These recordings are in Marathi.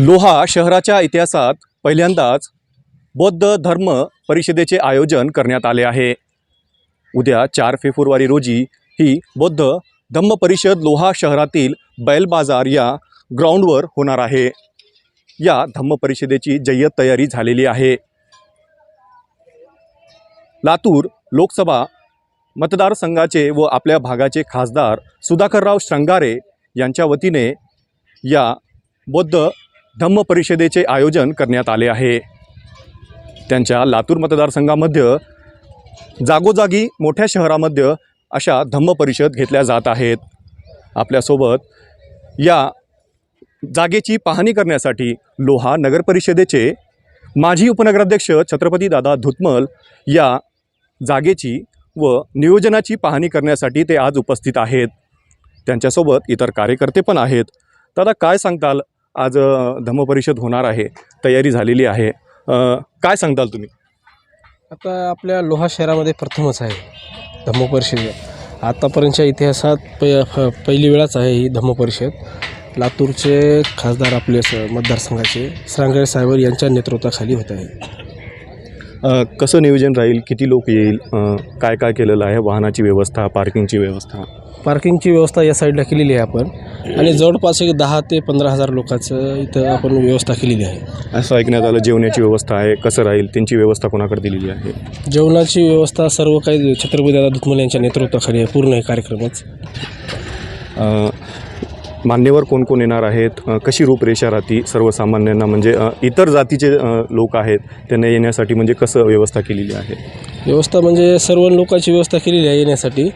लोहा शहराच्या इतिहासात पहिल्यांदाच बौद्ध धर्म परिषदेचे आयोजन करण्यात आले आहे. उद्या चार फेब्रुवारी रोजी ही बौद्ध धम्म परिषद लोहा शहरातील बैल बाजार या ग्राउंडवर होणार आहे. या धम्म परिषदेची जय्यत तयारी झालेली आहे. लातूर लोकसभा मतदारसंघाचे व आपल्या भागाचे खासदार सुधाकरराव श्रंगारे यांच्या वतीने या बौद्ध धम्म परिषदेचे आयोजन करण्यात आले आहे. त्यांच्या लातूर मतदारसंघामध्ये जागोजागी मोठ्या शहरामध्ये अशा धम्म परिषद घेतल्या जात आहेत. आपल्यासोबत या जागेची पाहणी करण्यासाठी लोहा नगरपरिषदेचे माजी उपनगराध्यक्ष छत्रपती दादा धुतमल या जागेची व नियोजनाची पाहणी करण्यासाठी ते आज उपस्थित आहेत. त्यांच्यासोबत इतर कार्यकर्ते पण आहेत. दादा काय सांगताल? आज धम्मपरिषद होणार आहे तयारी झालेली आहे. काय सांगताल तुम्ही? आता आपल्या लोहा शहरामध्ये प्रथमच आहे धम्मपरिषद. आतापर्यंतच्या इतिहासात प पहिली वेळाच आहे ही धम्मपरिषद. लातूरचे खासदार आपले स मतदारसंघाचे श्रांगळे साहेब यांच्या नेतृत्वाखाली होत आहे. कसं नियोजन राहील? किती लोक येईल? काय काय केलेलं आहे? वाहनाची व्यवस्था पार्किंगची व्यवस्था? पार्किंगची व्यवस्था या साईडला केलेली आहे आपण. आणि जवळपास एक दहा ते पंधरा हजार लोकांचं इथं आपण व्यवस्था केलेली आहे. असं ऐकण्यात आलं जेवणाची व्यवस्था आहे. कसं राहील? त्यांची व्यवस्था कोणाकडे दिलेली आहे? जेवणाची व्यवस्था सर्व काही छत्रपती दादा धुतमल यांच्या नेतृत्वाखाली आहे. पूर्ण हे कार्यक्रमच. मान्यवर कोण कोण येणार आहेत? कशी रूपरेषा राहती सर्वसामान्यांना? म्हणजे इतर जातीचे लोक आहेत त्यांना येण्यासाठी म्हणजे कसं व्यवस्था केलेली आहे? व्यवस्था म्हणजे सर्व लोकांची व्यवस्था केलेली आहे येण्यासाठी.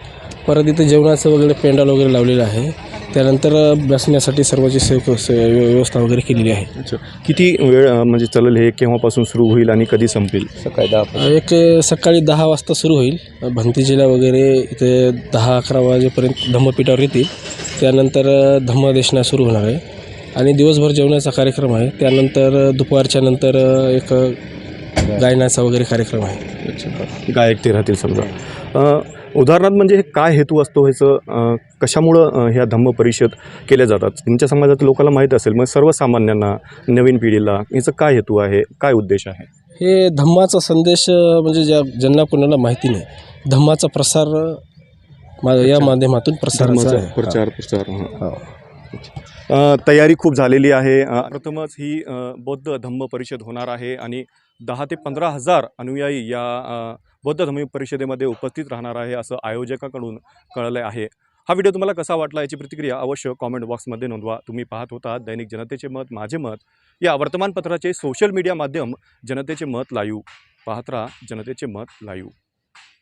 परत इथं जेवणाचं वगैरे पेंडाल वगैरे लावलेलं आहे. त्यानंतर बसण्यासाठी सर्वांची से से- व्यवस्था वगैरे केलेली आहे. अच्छा. किती वेळ म्हणजे चालेल हे केव्हापासून सुरू होईल आणि कधी संपेल? सकाळी दहा एक सकाळी दहा वाजता सुरू होईल. भंतीजीला वगैरे इथे दहा अकरा वाजेपर्यंत धम्मपीठावर येतील. त्यानंतर धम्मदेशना सुरू होणार आहे. आणि दिवसभर जेवणाचा कार्यक्रम आहे. त्यानंतर दुपारच्या नंतर एक गायनाचा वगैरे कार्यक्रम आहे. गायक ते राहतील समजा. उदाहरणार्थ म्हणजे हे काय हेतू असतो ह्याचं? कशामुळं ह्या धम्म परिषद केल्या जातात? तुमच्या समाजात लोकांना माहीत असेल मग सर्वसामान्यांना नवीन पिढीला याचं काय हेतू आहे? काय उद्देश आहे? हे धम्माचा संदेश म्हणजे ज्या ज्यांना कोणाला माहिती नाही धम्माचा प्रसार या माध्यमातून प्रसाराचा धर्माचा आहे. प्रचार प्रसार. हो. अ, तयारी खूप झालेली आहे. अ, प्रथमच ही अ, बौद्ध धम्म परिषद होणार आहे आणि दहा ते पंधरा हजार अनुयायी या अ, बौद्ध धम्म परिषदेमध्ये उपस्थित राहणार आहे असं आयोजकाकडून कळलं आहे. हा व्हिडिओ तुम्हाला कसा वाटला याची प्रतिक्रिया अवश्य कॉमेंट बॉक्समध्ये नोंदवा. तुम्ही पाहत होता दैनिक जनतेचे मत माझे मत. या वर्तमानपत्राचे सोशल मीडिया माध्यम जनतेचे मत लाईव्ह पाहत राहा जनतेचे मत लाईव्ह